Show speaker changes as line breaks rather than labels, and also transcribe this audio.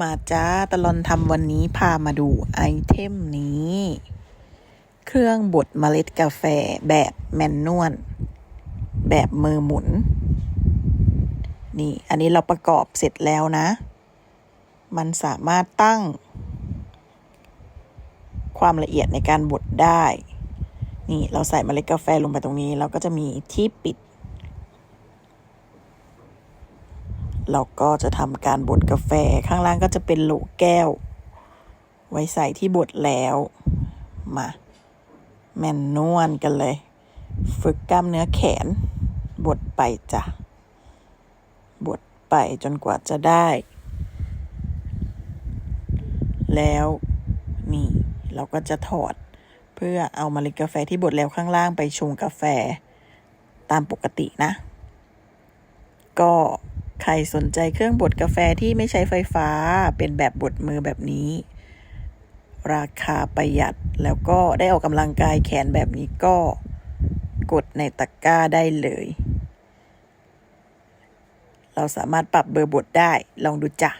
มาจ้าตลอนทำวันนี้พามาดูไอเทมนี้ เครื่องบดเมล็ดกาแฟแบบแมนนวลแบบมือหมุน นี่ อันนี้เราประกอบเสร็จแล้วนะ มันสามารถตั้ง ความละเอียดในการบดได้ นี่เราใส่เมล็ดกาแฟลงไปตรงนี้ เราก็จะมีที่ปิด เราก็จะทำการบดกาแฟข้างล่างก็จะเป็นโหลแก้ว ไว้ใส่ที่บดแล้ว มาแม่นนวลกันเลย ฝึกกล้ามเนื้อแขน บดไปจ้ะ บดไปจนกว่าจะได้ แล้วนี่เราก็จะถอดเพื่อเอาเมล็ดกาแฟที่บดแล้วข้างล่างไปชงกาแฟตามปกตินะ ก็ ใครสนใจเครื่องบดกาแฟที่ไม่ใช้ไฟฟ้า เป็นแบบบดมือแบบนี้ ราคาประหยัดแล้วก็ได้ออกกำลังกายแขนแบบนี้ก็กดในตะกร้าได้เลย เราสามารถปรับเบอร์บดได้ ลองดูจ้ะ